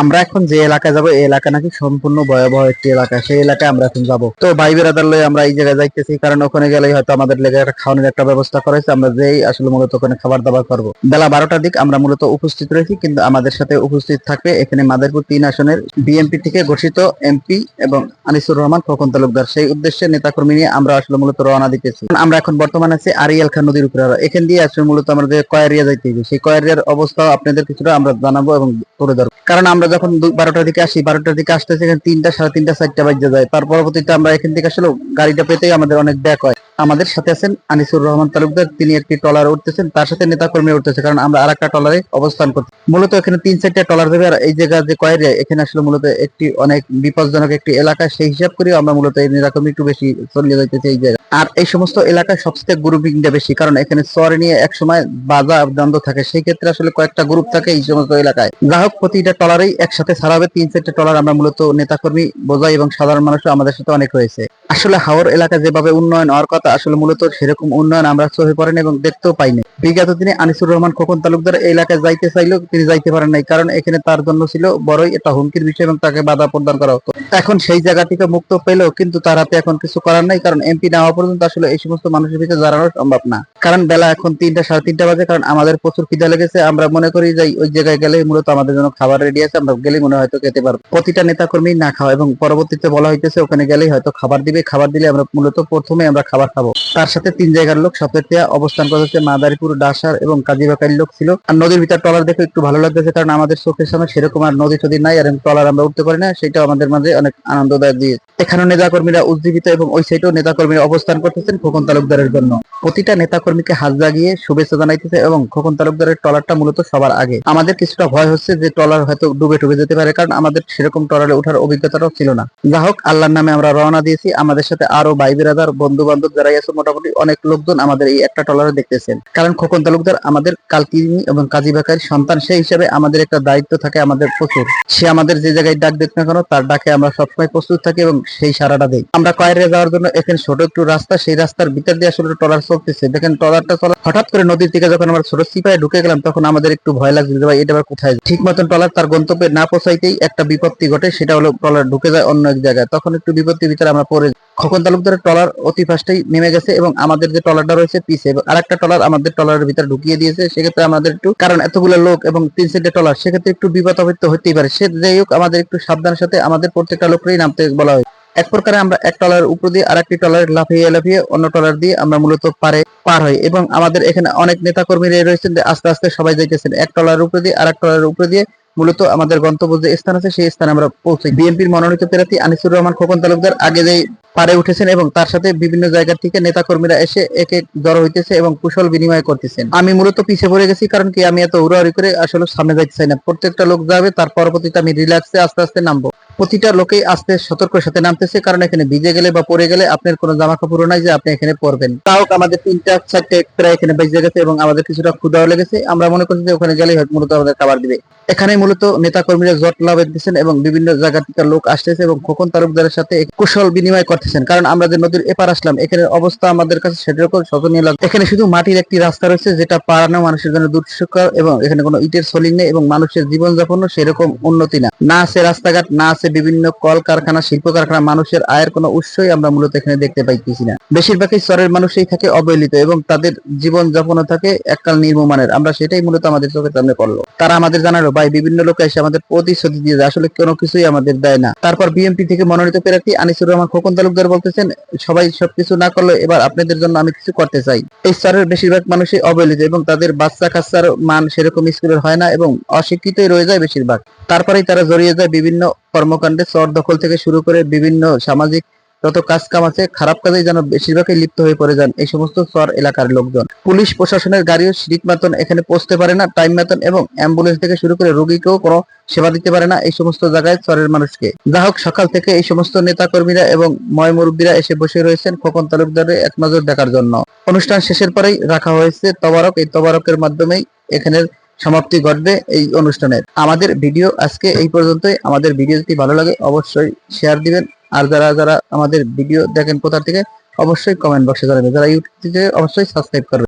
আমরা এখন যে এলাকায় যাব, এই এলাকা নাকি সম্পূর্ণ ভয়াবহ একটি এলাকা। সেই এলাকায় আমরা এখন যাব। তো ভাই বেরাদার লয়ে আমরা এই জায়গায় যাইতেছি, কারণ ওখানে গেলেই হয়তো আমাদের লেগে একটা খাওয়ানোর একটা ব্যবস্থা করেছে আমরা যেই আসলে মূলত ওখানে খাবার দাবার করব। বেলা বারোটার দিক আমরা মূলত উপস্থিত রয়েছি, কিন্তু আমাদের সাথে উপস্থিত থাকবে এখানে মাদারপুর তিন আসনের বিএনপি থেকে ঘোষিত এমপি এবং আনিসুর রহমান খোকন তালুকদার। সেই উদ্দেশ্যে নেতাকর্মী নিয়ে আমরা আসলে মূলত রওনা দিতেছি। আমরা এখন বর্তমানে আছি আরিয়াল খান নদীর উপরে। এখান দিয়ে আসলে মূলত আমরা যে কয়ারিয়া যাইতে সেই কয়ারিয়ার অবস্থা আপনাদের কিছুটা আমরা জানাব এবং তুলে ধরবো। কারণ আমরা যখন দু- বারোটার দিকে আসি, বারোটার দিকে আসতে এখানে তিনটা, সাড়ে তিনটা, চারটা বাজে যায়। তার পরবর্তীতে আমরা এখান থেকে আসলে গাড়িটা পেতেই আমাদের অনেক ব্যাক হয়। আমাদের সাথে আছেন আনিসুর রহমান তালুকদার। তিনি একটি ট্রলার উঠতেছেন। তার সাথে নেতা কর্মী উঠতেছে, কারণ আমরা আর একটা ট্রলারে অবস্থান করছি। মূলত এখানে তিন চারটা ট্রলার দেবে আর এই জায়গা যে কয়েরিয়া এখানে আসলে মূলত একটি অনেক বিপজ্জনক একটি এলাকা, সেই হিসাব করে আমরা মূলত এই নেতা একটু বেশি চলিয়ে যাইতেছি এই জায়গায়। আর এই সমস্ত এলাকায় সবচেয়ে গ্রুপিংটা বেশি, কারণ এখানে চর নিয়ে এক সময় বাজা দ্বন্দ্ব থাকে। সেই ক্ষেত্রে আসলে কয়েকটা গ্রুপ থাকে এই সমস্ত এলাকায়। যা হোক, প্রতিটা টলারেই একসাথে ছাড়াবে তিন চারটে টলার আমরা মূলত নেতাকর্মী, বোঝাই এবং সাধারণ মানুষও আমাদের সাথে অনেক রয়েছে। আসলে হাওর এলাকা যেভাবে উন্নয়ন হওয়ার কথা, আসলে মূলত সেরকম উন্নয়ন আমরা চোখে পড়েন এবং দেখতেও পাইনি। বিগত দিনে আনিসুর রহমান খোকন তালুকদার এই এলাকায় যাইতে চাইলেও তিনি যাইতে পারেন নাই, কারণ এখানে তার জন্য ছিল বড়ই একটা হুমকির বিষয় এবং তাকে বাধা প্রদান করা হতো। এখন সেই জায়গা থেকে মুক্ত পেলেও কিন্তু তার হাতে এখন কিছু করার নাই, কারণ এমপি না হওয়া পর্যন্ত আসলে এই সমস্ত মানুষের ভিতরে দাঁড়ানো সম্ভব না। কারণ বেলা এখন তিনটা, সাড়ে তিনটা বাজে, কারণ আমাদের প্রচুর খিদা লেগেছে। আমরা মনে করি যে ওই জায়গায় গেলে মূলত আমাদের জন্য খাবার রেডি আছে, আমরা গেলেই মনে হয়তো খেতে পারব। প্রতিটা নেতা কর্মী না খাওয়া এবং পরবর্তীতে বলা হইতেছে ওখানে গেলেই হয়তো খাবার দিবে, খাবার দিলে আমরা মূলত প্রথমে আমরা খাবার খাব। তার সাথে তিন জায়গার লোক সাপেতিয়া অবস্থান করতেছে মাদারীপুর, ডাসার এবং কাজীবাকারী লোক ছিল। আর নদীর ভিতর টলার দেখে একটু ভালো লাগতেছে, কারণ আমাদের চোখের সামনে সেরকম আর নদী টদী নাই, আর টলার আমরা উঠতে পারি না সেটা আমাদের মাঝে অনেক আনন্দদায়ক দিয়ে এখানে নেতাকর্মীরা উজ্জীবিত এবং ওই সাইডেও নেতাকর্মীরা অবস্থান করতেছেন খোকন তালুকদারের জন্য। প্রতিটা নেতাকর্মীকে হাত জাগিয়ে শুভেচ্ছা জানাইতেছে এবং খোকন তালুকদারের ট্রলারটা মূলত সবার আগে। আমাদের কিছুটা ভয় হচ্ছে যে ট্রলার হয়তো ডুবে ডুবে যেতে পারে, কারণ আমাদের সেরকম ট্রলারে ওঠার অভিজ্ঞতাটাও ছিল না। যা হোক, আল্লাহর নামে আমরা রওনা দিয়েছি। আমাদের সাথে আরও ভাই বিরাদার বন্ধু বান্ধব যারাই আছে, মোটামুটি অনেক লোকজন আমাদের এই একটা ট্রলারে দেখতেছেন। কারণ খোকন তালুকদার আমাদের কালকিনি এবং কাজী বাকার সন্তান, সেই হিসাবে আমাদের একটা দায়িত্ব থাকে আমাদের প্রচুর। সে আমাদের যে জায়গায় ডাক দেখ না কেন, তার ডাকে আমরা সবসময় প্রস্তুত থাকি এবং সেই সারাটা দেই। আমরা কয়েরে যাওয়ার জন্য এখানে ছোট একটু রাস্তা, সেই রাস্তার ভিতর দিয়ে আসলে ট্রলার চলতেছে। দেখেন ট্রলারটা চলা হঠাৎ করে নদীর দিকে যখন আমরা ছোট সিপাহে ঢুকে গেলাম, তখন আমাদের একটু ভয় লাগছিল ভাই, এটা আবার কোথায়? ঠিক মতন ট্রলার তার গন্তব্যে না পৌঁছাইতেই একটা বিপত্তি ঘটে, সেটা হলো ট্রলার ঢুকে যায় অন্য এক জায়গায়। তখন একটু বিপত্তির ভিতরে আমরা পড়ে। খোকন তালুকদারের ট্রলার অতি ফাস্টেই নেমে গেছে এবং আমাদের যে ট্রলারটা রয়েছে পিছে এবং আরেকটা ট্রলার আমাদের ট্রলারের ভিতরে ঢুকিয়ে দিয়েছে, সেক্ষেত্রে আমাদের একটু, কারণ এতগুলো লোক এবং তিন চারটে ট্রলার, সেক্ষেত্রে একটু বিপদ অবিত্ত হতেই পারে। সে যাই হোক, আমাদের একটু সাবধানের সাথে আমাদের প্রত্যেকটা লোককেই নামতে বলা হয়। এক প্রকারে আমরা এক টলার উপর দিয়ে আর একটি টলার লাফিয়ে লাফিয়ে অন্য টলার দিয়ে আমরা মূলত পারে, পার হই এবং আমাদের এখানে অনেক নেতা কর্মী রয়েছেন আস্তে আস্তে সবাই যাইতেছেন। এক টলার উপরে দিয়ে আর এক টলার উপরে দিয়ে মূলত আমাদের গন্তব্য যে স্থান আছে, সেই স্থানে আমরা পৌঁছাই। বিএনপির মনোনীত প্রার্থী আনিসুর রহমান খোকন তালুকদার আগে যেই পারে উঠেছেন এবং তার সাথে বিভিন্ন জায়গা থেকে নেতা কর্মীরা এসে এক এক জড়ো হইতেছে এবং কুশল বিনিময় করতেছেন। আমি মূলত পিছিয়ে পড়ে গেছি কারণ কি আমি এত উড়াউড়ি করে আসলে সামনে যাইতে চাই না। প্রত্যেকটা লোক যাবে, তার পরবর্তীতে আমি রিল্যাক্সে আস্তে আস্তে নামবো। প্রতিটা লোকেই আস্তে সতর্কের সাথে নামতেছে, কারণ এখানে ভিজে গেলে বা পড়ে গেলে আপনার কোনো জামা কাপড় নাই যে আপনি এখানে পরবেন। তাও আমাদের তিনটা, চারটে প্রায় এখানে বেজে গেছে এবং আমাদের কিছুটা ক্ষুদাও লেগেছে। আমরা মনে করছি যে ওখানে গেলেই হয়তো মূলত আমাদের খাবার দিবে। এখানে মূলত নেতা কর্মীরা জট লাভ দিচ্ছেন এবং বিভিন্ন জায়গা থেকে লোক আসতেছে এবং খোকন তালুকদারের সাথে কুশল বিনিময় করতেছেন। কারণ আমরা যে নদীর এপার আসলাম, এখানে অবস্থা আমাদের কাছে সেরকম শোচনীয় লাগে এখানে শুধু মাটির একটি রাস্তা রয়েছে, যেটা পাড়ানো মানুষের জন্য দুষ্কর এবং এখানে কোনো ইটের সলিং নেই এবং মানুষের জীবনযাপনও সেরকম উন্নতি না। না আছে রাস্তাঘাট, না আছে বিভিন্ন কল কারখানা শিল্প কারখানা মানুষের আয়ের কোনো উৎসই আমরা মূলত এখানে দেখতে পাইতেছি না। বেশিরভাগই চরের মানুষই থাকে অবহেলিত এবং তাদের জীবন যাপনও থাকে এককাল নির্মমানের। আমরা সেটাই মূলত আমাদের চোখের সামনে পড়ল। তারা আমাদের জানালো, ভাই, বিভিন্ন লোক এসে আমাদের প্রতিশ্রুতি দিয়ে আসলে কোনো কিছুই আমাদের দেয় না। তারপর বিএনপি থেকে মনোনীত প্রার্থী আনিসুর রহমান খোকন তালুকদার বলতেছেন, সবাই সবকিছু না করলে এবার আপনাদের জন্য আমি কিছু করতে চাই। এই স্তরের বেশিরভাগ মানুষই অবহেলিত এবং তাদের বাচ্চা কাচ্চার মান সেরকম স্কুলের হয় না এবং অশিক্ষিতই রয়ে যায় বেশিরভাগ। তারপরেই তারা জড়িয়ে যায় বিভিন্ন কর্মকাণ্ডে চর দখল থেকে শুরু করে বিভিন্ন সামাজিক যত কাজ কাম আছে, খারাপ কাজে যেন বেশিরভাগই লিপ্ত হয়ে পড়ে যান এই সমস্ত চর এলাকার লোকজন। পুলিশ প্রশাসনের গাড়িও সিট মতন এখানে পৌঁছতে পারে না, টাইম মতন এবং অ্যাম্বুলেন্স থেকে শুরু করে রোগীকেও কোনো সেবা দিতে পারে না এই সমস্ত জায়গায় চরের মানুষকে। যা হোক, সকাল থেকে এই সমস্ত নেতা কর্মীরা এবং ময় মুরব্বীরা এসে বসে রয়েছেন খোকন তালুকদারের এক নজর দেখার জন্য। অনুষ্ঠান শেষের পরেই রাখা হয়েছে তবারক। এই তবারকের মাধ্যমেই এখানের সমাপ্তি ঘটবে এই অনুষ্ঠানের। আমাদের ভিডিও আজকে এই পর্যন্তই। আমাদের ভিডিও যদি ভালো লাগে, অবশ্যই শেয়ার দিবেন। আর যারা যারা আমাদের ভিডিও দেখেন কোথা থেকে, অবশ্যই কমেন্ট বক্সে জানাবেন। যারা ইউটিউব থেকে, অবশ্যই সাবস্ক্রাইব করবেন।